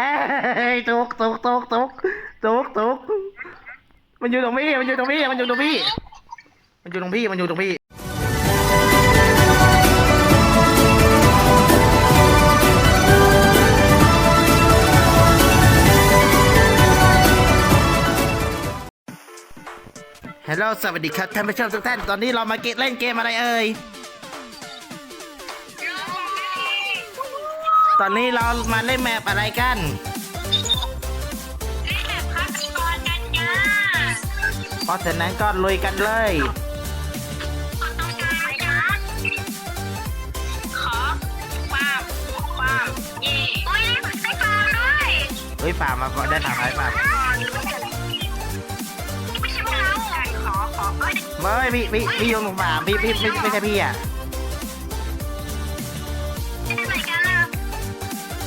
เฮ้ยตุกตุกตุกตุกตุกตุกมันอยู่ตรงพี่มันอยู่ตรงพี่มันอยู่ตรงพี่ มันอยู่ตรงพี่มันอยู่ตรงพี่ฮัลโหลสวัสดีครับท่านผู้ชมทุกท่าน ตอนนี้เรามาเกตเล่นเกมอะไรเอ่ย ตอนนี้เรามาเล่นแมปอะไรกันเพราะฉะนั้นก็ลุยกันเลยเฮ้ยป่ามาพอได้ถามอะไรป่าเฮ้ยพี่พี่พี่โยงป่าพี่พี่ไม่ไม่ใช่พี่อะ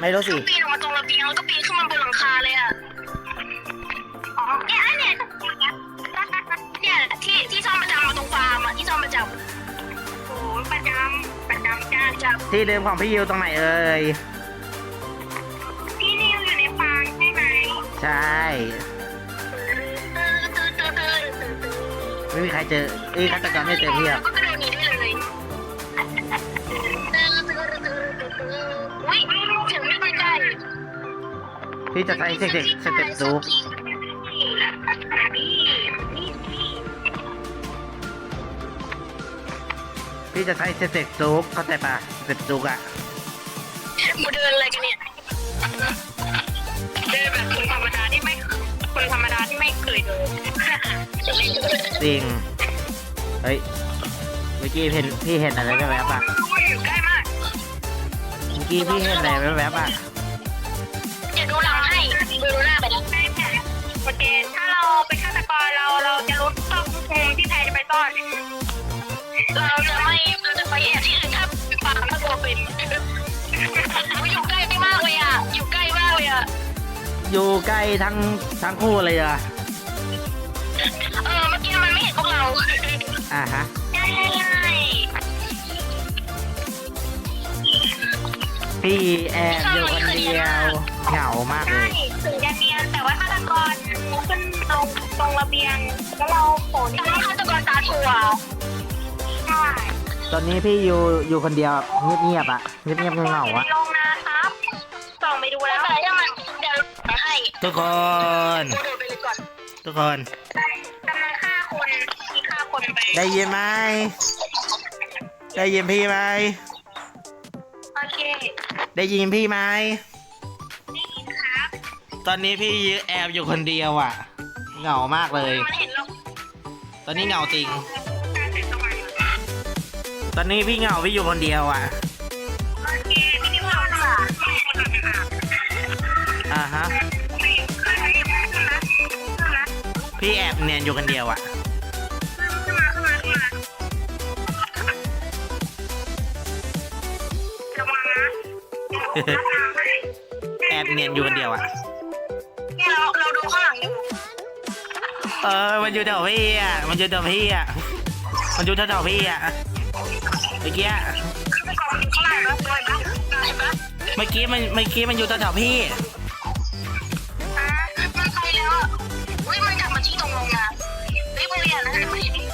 ไม่รู้สิ ปีนออกมาตรงระเบียงแล้วก็ปีนขึ้นมาบนหลังคาเลยอะ อ๋อเนี่ยอันเนี่ยเนี่ยที่ที่ซ่อมประจำมาตรงฟาร์มอะที่ซ่อมประจำโอ้ยประจำประจำจ้าจ้าที่เดิมของพี่ยูตรงไหนเอ่ยพี่นิวอยู่ในฟาร์มใช่ไหมใช่ ตื่นตื่นตื่นตื่นตื่นตื่นไม่มีใครเจอเอ้ยฆาตกรไม่เจอพี่หรอก พี่จะใช้เทคนิคสเต็ปซูปพี่จะใช้สเต็ปซูปเข้าใจปะสเต็ปซูปอะมาเดินอะไรกันเนี่ยเดินแบบคนธรรมดาที่ไม่คนธรรมดาที่ไม่เคยเดินจริงเฮ้ยเมื่อกี้เห็นพี่เห็นอะไรแวบๆอะอยู่ใกล้มากเมื่อกี้พี่เห็นอะไรแวบๆอะอย่าดูหลัง ให้ดูหน้าไปดิโอเค ถ้าเราเป็นฆาตกรเราเราจะรู้ต้องมุมที่แพรจะไปซ่อน เราจะไม่เราจะไปแอบที่อื่นถ้าเป็นฟาร์มถ้าตัวเป็นอยู่ใกล้มากเลยอะ อยู่ใกล้มากเลยอะ อยู่ใกล้ทั้งทั้งคู่เลยอะ เออเมื่อกี้มันไม่เห็นพวกเราอ่าฮะง่ายง่ายพี่แอนอยู่คนเดียว เหงามากเลใช่ย ถึงจะเนียนแต่ว่าฆาตกรขึ้นตรงตรงระเบียง แล้วเราโผล่แต่ว่าฆาตกรตาถั่วใช่ตอนนี้พี่อยู่อยู่คนเดียวเงียบๆอะเงียบๆเหงาๆอะ ลงนะครับส่องไปดูแล้วแต่ถ้ามันเดี๋ยวให้ทุกคน กูโดดไปเลยก่อนทุกคนกำลังฆ่าคนที่ฆ่าคนไปได้ยินไหมได้ยินพี่ไหมโอเคได้ยินพี่ไหมได้ยินครับ ตอนนี้พี่แอบอยู่คนเดียวอะ เหงามากเลย มันเห็นเราตอนนี้เหงาจริง การเสร็จประมาณนี้ตอนนี้พี่เหงาพี่อยู่คนเดียวอะ โอเคพี่นิวเราค่ะอ่าฮะขึ้นมาขึ้นมาขึ้นมาขึ้นมาพี่แอบเนียนอยู่คนเดียวอะ ขึ้นมาขึ้นมาขึ้นมาระวังนะแอบเนียนอยู่คนเดียวอะเนี่ย เราเราดูข้างหลังอยู่เออมันอยู่แถวพี่อะมันอยู่แถวพี่อะมันอยู่แถวพี่อะเมื่อกี้กองอยู่ข้างหลังแล้วเลยปะเห็นะเมื่อกี้มันเมื่อกี้มันอยู่แถวพี่อะมันไปแล้วอะอุ้ยมันกลับมาที่ตรงโรงงานเฮ้ยบริเวณนั้นมันอยู่นี่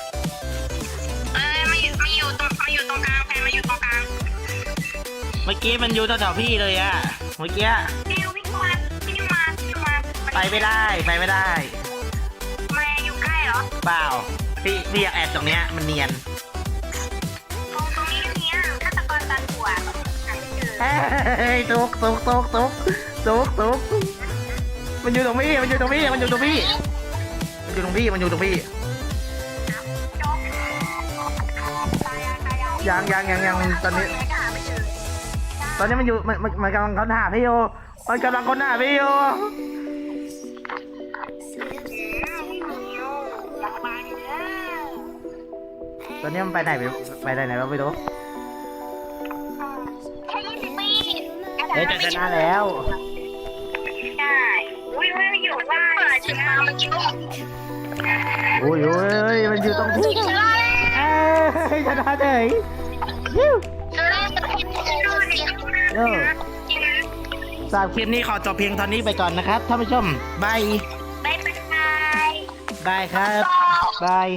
เอ้ยมาอยู่มาอยู่ตรงมาอยู่ตรงกลางแพนมาอยู่ตรงกลางเมื่อกี้มันอยู่แถวๆพี่เลยอะเมื่อกี้ ไปไม่ได้ไปไม่ได้มาอยู่ใกล้เหรอเปล่าพี่พี่อยากแอบตรงเนี้ยมันเนียนตรงตรงนี้ตรงนี้ฆาตกรตาถั่วหาไม่เจอเฮ้ยตุกตุกตุกตุกตุกตุกมันอยู่ตรงพี่มันอยู่ตรงพี่มันอยู่ตรงพี่มันอยู่ตรงพี่มันอยู่ตรงพี่จบตายอะตายยังยังยังยังตอนนี้ตอนนี้มันอยู่มันมันมันกำลังค้นหาพี่โยมันกำลังค้นหาพี่โย ตอนนี้มันไปไหนไปไปไหนไหนเราไม่รู้แค่ยี่สิบปีเฮ้ยจะชนะแล้วใช่อุ้ยไม่อยู่ว่าเปิดชนะมันจุ๊บโอ้ยโอ้ยมันอยู่ตรงที่ชนะเอ้ยชนะเฉยยิ้วชนะดูดิโย่สามคลิปนี้ขอจบเพียงเท่านี้ไปก่อนนะครับท่านผู้ชมบายบายบายบายครับบาย